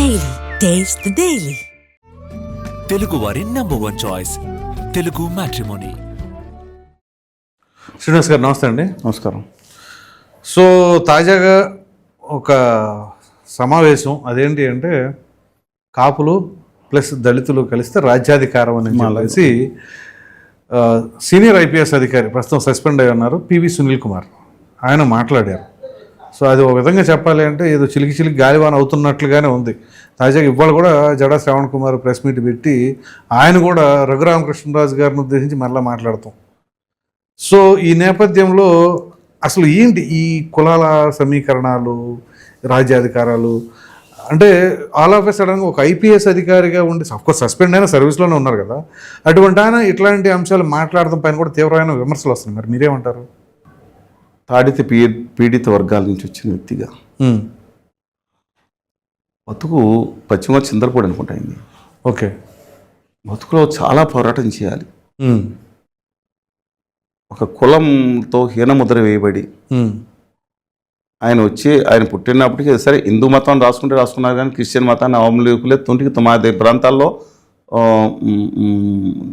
Daily. Taste the Daily. Telugu వారి number one choice Telugu matrimony Srinivas గారు నమస్తే అండి. నమస్కారం. సో తాజాగా ఒక సమావేశం అదేంటి అంటే కాపులు ప్లస్ దళితులు కలిస్తే రాజ్యాధికారం అని చెప్పేసి ఆ, సీనియర్ ఐపీఎస్ అధికారి ప్రస్తుతం సస్పెండ్ అయి ఉన్నారు పివి సునీల్ కుమార్. ఆయన మాట్లాడారు. సో అది ఒక విధంగా చెప్పాలి అంటే ఏదో చిలికి చిలికి గాలివాన అవుతున్నట్లుగానే ఉంది. తాజాగా ఇవాళ కూడా జడా శ్రవణ్ కుమార్ ప్రెస్ మీట్ పెట్టి ఆయన కూడా రఘురామకృష్ణరాజు గారిని ఉద్దేశించి మరలా మాట్లాడతాం. సో ఈ నేపథ్యంలో అసలు ఏంటి ఈ కులాల సమీకరణాలు రాజ్యాధికారాలు? అంటే ఆల్ ఆఫ్ ఎ సడన్గా ఒక ఐపీఎస్ అధికారిగా ఉండి అఫ్కోర్స్ సస్పెండ్ అయిన సర్వీస్లోనే ఉన్నారు కదా. అటువంటి ఆయన ఇట్లాంటి అంశాలు మాట్లాడడం పైన కూడా తీవ్రమైన విమర్శలు వస్తున్నాయి. మరి మీరేమంటారు? తాడిత పీ పీడిత వర్గాల నుంచి వచ్చిన వ్యక్తిగా. బతుకు పశ్చిమ చింతలపూడి అనుకుంటాయింది ఓకే. బతుకులో చాలా పోరాటం చేయాలి. ఒక కులంతో హీనముద్ర వేయబడి ఆయన వచ్చి ఆయన పుట్టినప్పటికీ సరే హిందూ మతం రాసుకుంటే రాసుకున్నారు కానీ క్రిస్టియన్ మతాన్ని అవలంబికులే తొంటికి మా ప్రాంతాల్లో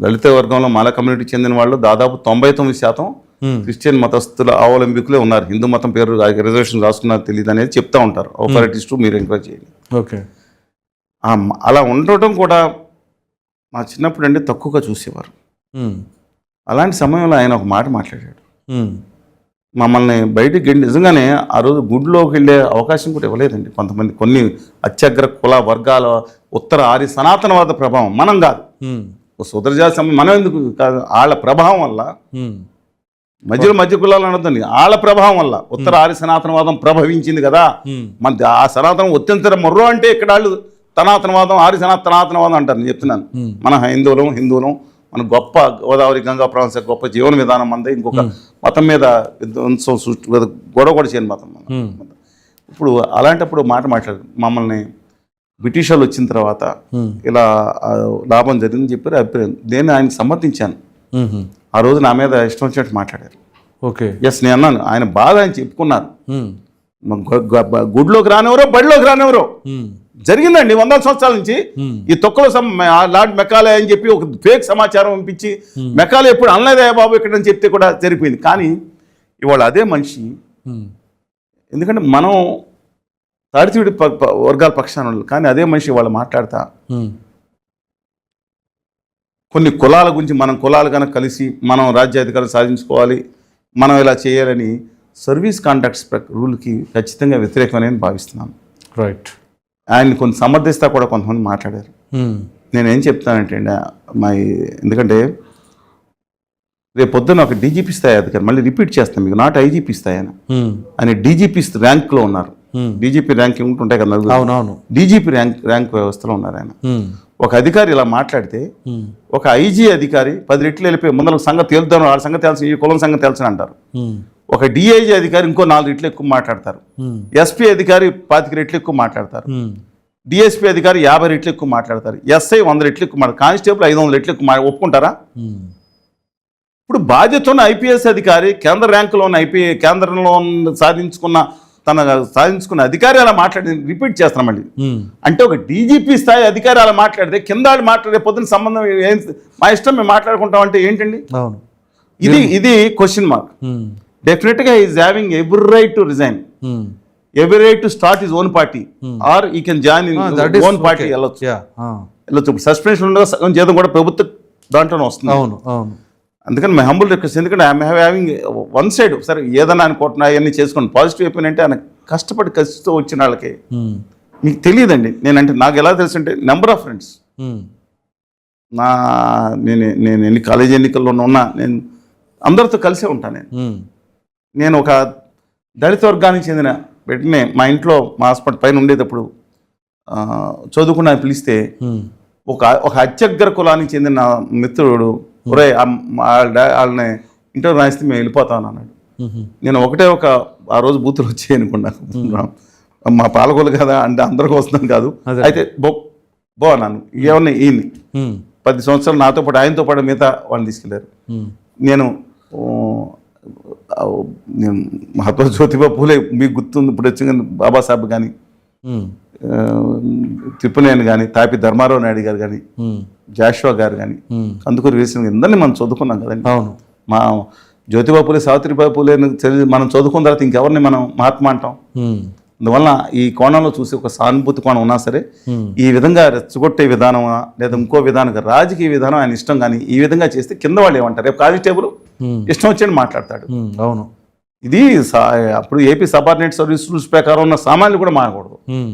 దళిత వర్గంలో మాల కమ్యూనిటీ చెందిన వాళ్ళు దాదాపు తొంభై తొమ్మిది శాతం క్రిస్టియన్ మతస్థుల అవలంబికులే ఉన్నారు. హిందూ మతం పేరు రిజర్వేషన్ రాసుకున్నారు తెలియదు అనేది చెప్తా ఉంటారు. ఆపరేటిస్ట్ మీరు ఎంక్వైరీ చేయండి. ఓకే అలా ఉండటం కూడా మా చిన్నప్పుడు అండి తక్కువగా చూసేవారు. అలాంటి సమయంలో ఆయన ఒక మాట మాట్లాడాడు. మమ్మల్ని బయటికి గెండి నిజంగానే ఆ రోజు గుడిలోకి వెళ్ళే అవకాశం కూడా ఇవ్వలేదండి. కొంతమంది కొన్ని అత్యగ్ర కుల వర్గాల ఉత్తర ఆర్య సనాతనవాద ప్రభావం మనం కాదు. సుదరజాతి సమయం మనం ఎందుకు కాదు? వాళ్ళ ప్రభావం వల్ల మధ్యలో మధ్య కులాలు అనొద్దండి. వాళ్ళ ప్రభావం వల్ల ఉత్తర ఆర్య సనాతనవాదం ప్రభవించింది కదా. మన ఆ సనాతనం ఒత్తించడం మొర్రో అంటే ఇక్కడ వాళ్ళు సనాతనవాదం ఆర్య సనా సనాతనవాదం అంటారు నేను చెప్తున్నాను. మన హిందువులం హిందువులం మన గొప్ప గోదావరి గంగా ప్రాంత గొప్ప జీవన విధానం మంది ఇంకొక మతం మీద విధ్వంసం సృష్టి గొడవ కూడా చేయని మతం. ఇప్పుడు అలాంటప్పుడు మాట మాట్లాడారు మమ్మల్ని బ్రిటిష్ వాళ్ళు వచ్చిన తర్వాత ఇలా లాభం జరిగిందని చెప్పారు అభిప్రాయం. నేను ఆయన సమ్మతించాను. ఆ రోజు నా మీద ఇష్టం వచ్చినట్టు మాట్లాడారు. ఓకే. ఎస్ నేను అన్నాను ఆయన బాధ ఆయన చెప్పుకున్నారు. గుడిలోకి రానివరో బడిలోకి రానివరో. జరిగిందండి వందల సంవత్సరాల నుంచి. ఈ తొక్కలో లార్డ్ మెకాలే అని చెప్పి ఒక ఫేక్ సమాచారం పంపించి మెకాలే ఎప్పుడు అనలేదా బాబు ఇక్కడ అని చెప్తే కూడా జరిపోయింది కానీ ఇవాళ అదే మనిషి ఎందుకంటే మనం తాడితీడి వర్గాల పక్షాన వాళ్ళు. కానీ అదే మనిషి వాళ్ళు మాట్లాడతా కొన్ని కులాల గురించి మనం కులాలు కనుక కలిసి మనం రాజ్యాధికారం సాధించుకోవాలి మనం ఇలా చేయాలని సర్వీస్ కాంట్రాక్ట్స్ రూల్కి ఖచ్చితంగా వ్యతిరేకమని నేను భావిస్తున్నాను. రైట్. ఆయన్ని కొన్ని సమర్థిస్తా కూడా కొంతమంది మాట్లాడారు. నేనేం చెప్తానంటే అండి మా ఎందుకంటే రేపు పొద్దున్న ఒక డీజీపీ స్థాయి అధికారి మళ్ళీ రిపీట్ చేస్తాను మీకు నాట్ ఐజీపీ స్థాయి ఆయన ఆయన డీజీపీ ర్యాంక్లో ఉన్నారు. డీజీపీ ర్యాంక్ ఉంటాయి కదా. అవునవును. డీజీపీ ర్యాంక్ ర్యాంక్ వ్యవస్థలో ఉన్నారు ఆయన. ఒక అధికారి ఇలా మాట్లాడితే ఒక ఐజీ అధికారి పది రెట్లు వెళ్ళిపోయి ముందర సంగతి తేలుతాను వాళ్ళ సంగతి తెలుసు ఈ కులం సంగతి తెలుసు అంటారు. ఒక డిఐజీ అధికారి ఇంకో నాలుగు రెట్లు ఎక్కువ మాట్లాడతారు. ఎస్పీ అధికారి పాతిక రెట్లు ఎక్కువ మాట్లాడతారు. డిఎస్పీ అధికారి యాభై రెట్లు ఎక్కువ మాట్లాడతారు. ఎస్ఐ వంద రెట్లు ఎక్కువ మాట్లాడతారు. కానిస్టేబుల్ ఐదు వందల రెట్లు ఎక్కువ ఒప్పుకుంటారా? ఇప్పుడు బాధ్యత ఉన్న ఐపీఎస్ అధికారి కేంద్ర ర్యాంకులో ఉన్న ఐపీ కేంద్రంలో సాధించుకున్న తన సాధించుకున్న అధికారి అలా మాట్లాడి రిపీట్ చేస్తున్నాం మళ్ళీ. అంటే ఒక డీజీపీ స్థాయి అధికారి అలా మాట్లాడితే కింద వాళ్ళు మాట్లాడే పొద్దున సంబంధం ఏం మా ఇష్టం మేము మాట్లాడుకుంటాం అంటే ఏంటండి? ఇది ఇది క్వశ్చన్ మార్క్ డెఫినెట్గా is having every right to resign every right to start his own party or he can join in own party వెళ్ళొచ్చు వెళ్ళొచ్చు ఇప్పుడు సస్పెన్షన్ ఉండగా సగం జీతం కూడా ప్రభుత్వ దాంట్లోనే వస్తుంది. అవును అవును. అందుకని మై హంబుల్ రిక్వెస్ట్ ఎందుకంటే ఐఎమ్ హ్యావింగ్ వన్ సైడ్ సరే ఏదన్నా అనుకుంటున్నా అవన్నీ చేసుకోండి పాజిటివ్ అయిపోయినంటే ఆయన కష్టపడి కసితో వచ్చిన వాళ్ళకి మీకు తెలియదండి. నేనంటే నాకు ఎలా తెలుసు అంటే నెంబర్ ఆఫ్ ఫ్రెండ్స్ నా నేను నేను ఎన్ని కాలేజీ ఎన్నికల్లో ఉన్నా నేను అందరితో కలిసే ఉంటాను నేను. నేను ఒక దళిత వర్గానికి చెందిన బిడ్డనే మా ఇంట్లో మా హాస్పిటల్ పైన ఉండేటప్పుడు చదువుకున్న పిలిస్తే ఒక ఒక అత్యగ్ర కులానికి చెందిన మిత్రుడు ఒరే వాళ్ళని ఇంటర్వ్యూ రాయిస్తే మేము వెళ్ళిపోతాం అన్నాడు. నేను ఒకటే ఒక ఆ రోజు బూతులు వచ్చాయి అనుకున్నా. మా పాలకొలు కదా అంటే అందరికి వస్తున్నాను కాదు. అయితే బో బో అన్నాను ఏమన్నా ఈయన్ని? పది సంవత్సరాలు నాతో పాటు ఆయనతో పాటు మిగతా వాళ్ళని తీసుకెళ్ళారు. నేను నేను మహాత్మా జ్యోతిబా పూలే మీకు గుర్తుంది ఇప్పుడు వచ్చిన బాబాసాహెబ్ కానీ తిప్పునేని కానీ తాపి ధర్మారావు నాయుడు గారు కానీ జాషువా గారు కానీ. కందుకూరి వీరేసిన అందరినీ మనం చదువుకున్నాం కదండి. అవును. మా జ్యోతిబా పూలే సావిత్రిబాయి చదివి మనం చదువుకున్న తర్వాత ఇంకెవరిని మనం మహాత్మా అంటాం? అందువల్ల ఈ కోణంలో చూసి ఒక సానుభూతి కోణం ఉన్నా సరే ఈ విధంగా రెచ్చగొట్టే విధానమా లేదా ఇంకో విధానం రాజకీయ విధానం ఆయన ఇష్టం కానీ ఈ విధంగా చేస్తే కింద వాళ్ళు ఏమంటారు? రేపు కానిస్టేబుల్ ఇష్టం వచ్చేది మాట్లాడతాడు. అవును. ఇది అప్పుడు ఏపీ సబార్డినేట్ సర్వీస్ రూల్స్ ప్రకారం ఉన్న సామాన్యులు కూడా ఉమ్,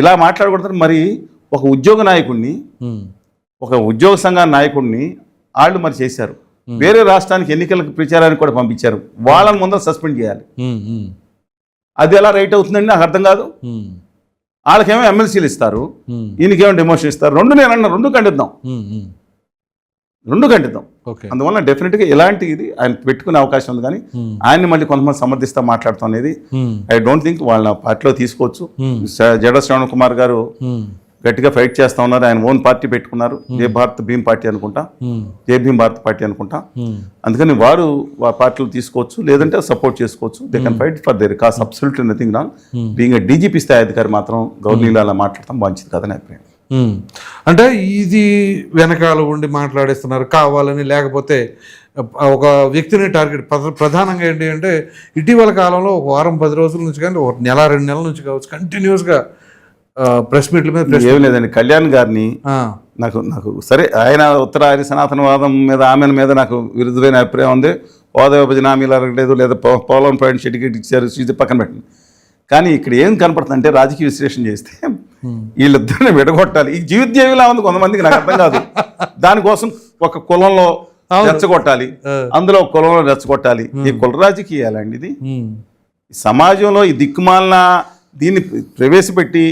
ఇలా మాట్లాడకూడదు మరి ఒక ఉద్యోగ నాయకుడిని ఒక ఉద్యోగ సంఘ నాయకుడిని వాళ్ళు మరి చేశారు. వేరే రాష్ట్రానికి ఎన్నికలకు ప్రచారానికి కూడా పంపించారు. వాళ్ళని ముందర సస్పెండ్ చేయాలి. అది ఎలా రైట్ అవుతుందండి? నాకు అర్థం కాదు. వాళ్ళకేమో ఎమ్మెల్సీలు ఇస్తారు. ఈయనకేమో డిమోషన్ ఇస్తారు. రెండు నేను అన్న రెండు ఖండిద్దాం. రెండు ఖండిద్దాం. అందువల్ల డెఫినెట్గా ఇలాంటి ఇది ఆయన పెట్టుకునే అవకాశం ఉంది కానీ ఆయన్ని మళ్ళీ కొంతమంది సమర్థిస్తా మాట్లాడతాం అనేది ఐ డోంట్ థింక్ వాళ్ళ పార్టీలో తీసుకోవచ్చు. జడ శ్రవణ్ కుమార్ గారు గట్టిగా ఫైట్ చేస్తా ఉన్నారు. ఆయన ఓన్ పార్టీ పెట్టుకున్నారు. ఏ భారత్ భీమ్ పార్టీ అనుకుంటా. ఏ భీమ్ భారత్ పార్టీ అనుకుంటా. ఉమ్, అందుకని వారు పార్టీలు తీసుకోవచ్చు లేదంటే సపోర్ట్ చేసుకోవచ్చు. They can fight for their cause absolutely nothing wrong being DGP స్థాయి అధికారి మాత్రం గవర్నీలు అలా మాట్లాడటం మంచిది కదని అభిప్రాయం. అంటే ఇది వెనకాల ఉండి మాట్లాడేస్తున్నారు. కావాలని లేకపోతే ఒక వ్యక్తిని టార్గెట్ ప్రధ- ప్రధానంగా ఏంటి అంటే ఇటీవల కాలంలో ఒక వారం పది రోజుల నుంచి కానీ ఒక నెల రెండు నెలల నుంచి కావచ్చు కంటిన్యూస్గా ప్రెస్ మీట్ల మీద ఏం లేదండి. కళ్యాణ్ గారిని నాకు నాకు సరే ఆయన ఉత్తర ఆర్య సనాతనవాదం మీద ఆమె మీద నాకు విరుద్ధమైన అభిప్రాయం ఉంది. హోదా విభజన హామీలు అడగలేదు లేదా పోలవరం పాయింట్ సర్టిఫికేట్ ఇచ్చారు ఇది పక్కన పెట్టండి. కానీ ఇక్కడ ఏం కనపడుతుంది అంటే రాజకీయ విశ్లేషణ చేస్తే వీళ్ళిద్దరిని విడగొట్టాలి. ఈ జీవితజీవిలా ఉంది కొంతమందికి నాకు అర్థం కాదు. దానికోసం ఒక కులంలో రెచ్చగొట్టాలి. అందులో ఒక కులంలో రెచ్చగొట్టాలి. ఈ కుల రాజకీయాలండి ఇది. సమాజంలో ఈ దిక్కుమాలిన దీన్ని ప్రవేశపెట్టి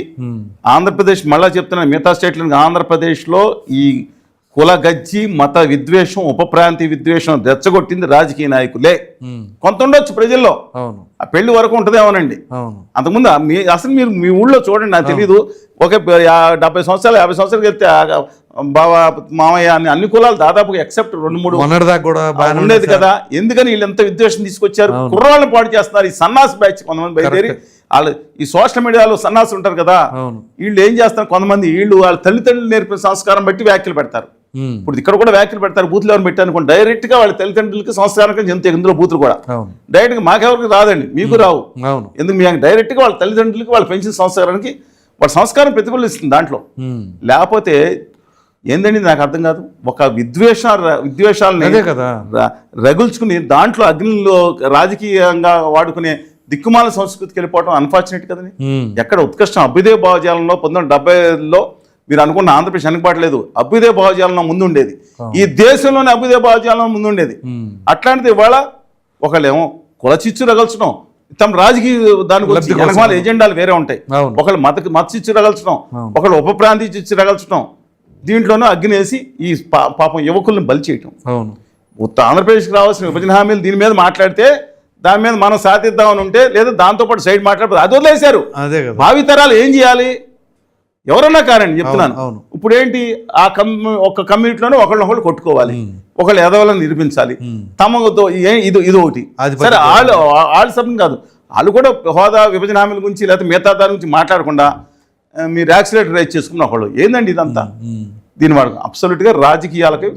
ఆంధ్రప్రదేశ్ మళ్ళా చెప్తున్నాను మిగతా స్టేట్లను ఆంధ్రప్రదేశ్లో ఈ కుల గజ్జి మత విద్వేషం ఉప ప్రాంతీయ విద్వేషం రెచ్చగొట్టింది రాజకీయ నాయకులే. కొంత ఉండొచ్చు ప్రజల్లో. ఆ పెళ్ళి వరకు ఉంటుందేమోనండి అంతకుముందు మీ అసలు మీరు మీ ఊళ్ళో చూడండి నాకు తెలియదు ఒక డెబ్బై సంవత్సరాలు యాభై సంవత్సరాలు వెళ్తే బావ మామయ్య అని అన్ని కులాలు దాదాపుగా ఎక్సెప్ట్ రెండు మూడు కూడా ఉండేది కదా. ఎందుకని వీళ్ళు ఎంత విద్వేషం తీసుకొచ్చారు? కుర్రాళ్ళని పాడు చేస్తున్నారు ఈ సన్నాస్ బ్యాచ్ కొంతమంది బయలుదేరి. వాళ్ళు ఈ సోషల్ మీడియాలో సన్నాసి ఉంటారు కదా వీళ్ళు ఏం చేస్తారు? కొంతమంది వీళ్ళు వాళ్ళ తల్లిదండ్రులు నేర్పిన సంస్కారం బట్టి వ్యాఖ్యలు పెడతారు. ఇప్పుడు ఇక్కడ కూడా వ్యాఖ్యలు పెడతారు బూతులు ఎవరు పెట్టారు అనుకోండి డైరెక్ట్గా వాళ్ళ తల్లిదండ్రులకి సంస్కారం చెందుతాయి ఇందులో బూతులు కూడా. డైరెక్ట్గా మాకెవరికి రాదండి మీకు రావు. ఎందుకు మీ డైరెక్ట్గా వాళ్ళ తల్లిదండ్రులకి వాళ్ళు పెంచిన సంస్కారానికి వాళ్ళ సంస్కారం ప్రతిఫలిస్తుంది దాంట్లో. లేకపోతే ఏందండి నాకు అర్థం కాదు? ఒక విద్వేష విద్వేషాలని అదే కదా. ర- రగుల్చుకుని దాంట్లో అగ్నిలో రాజకీయంగా వాడుకునే దిక్కుమాల సంస్కృతికి వెళ్ళిపోవడం అన్ఫార్చునేట్ కదండి. ఎక్కడ ఉత్కృష్టం అభ్యుదయ భావజాలంలో పంతొమ్మిది డెబ్బైలో మీరు అనుకున్న ఆంధ్రప్రదేశ్ వెనకబడలేదు అభ్యుదయ భావజాలంలో ముందుండేది. ఈ దేశంలోనే అభ్యుదయ భావజాలంలో ముందుండేది. అట్లాంటిది ఇవాళ ఒకళ్ళేమో కుల చిచ్చు రగల్చడం తమ రాజకీయ దాని గురించి. వెనకమాల ఎజెండాలు వేరే ఉంటాయి. ఒకళ్ళు మత మత చిచ్చు రగల్చడం. ఒకళ్ళు ఉప ప్రాంతీయ చిచ్చు రగల్చడం దీంట్లోనూ అగ్ని వేసి ఈ పాపం యువకుల్ని బలి చేయటం. ఆంధ్రప్రదేశ్కి రావాల్సిన విభజన హామీలు దీని మీద మాట్లాడితే దాని మీద మనం సాధిద్దామని ఉంటే లేదా దాంతోపాటు సైడ్ మాట్లాడితే అది వదిలేశారు. అదే కదా. భావితరాలు ఏం చేయాలి? ఎవరన్నా కారండి చెప్తున్నాను. ఇప్పుడు ఏంటి ఆ కమ్ ఒక కమ్యూనిటీలోనే ఒకళ్ళని ఒకళ్ళు కొట్టుకోవాలి. ఒకళ్ళు ఎదవాలని నిరూపించాలి. తమతో ఇది ఇది ఒకటి. సరే వాళ్ళు వాళ్ళు సభ్యం కాదు. వాళ్ళు కూడా హోదా విభజన హామీల గురించి లేకపోతే మిగతా దాని గురించి మాట్లాడకుండా మీరు యాక్సిలేటర్ రైజ్ చేసుకున్న ఒకళ్ళు. ఏందండి ఇదంతా? దీని వాడు అబ్సల్యూట్గా రాజకీయాలకి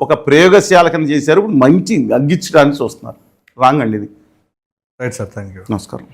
ఒక ప్రయోగశాల కింద చేశారు. ఇప్పుడు మంచి అగ్గించడానికి చూస్తున్నారు. రాంగ్ అండి ఇది. రైట్ సార్ థ్యాంక్ యూ నమస్కారం.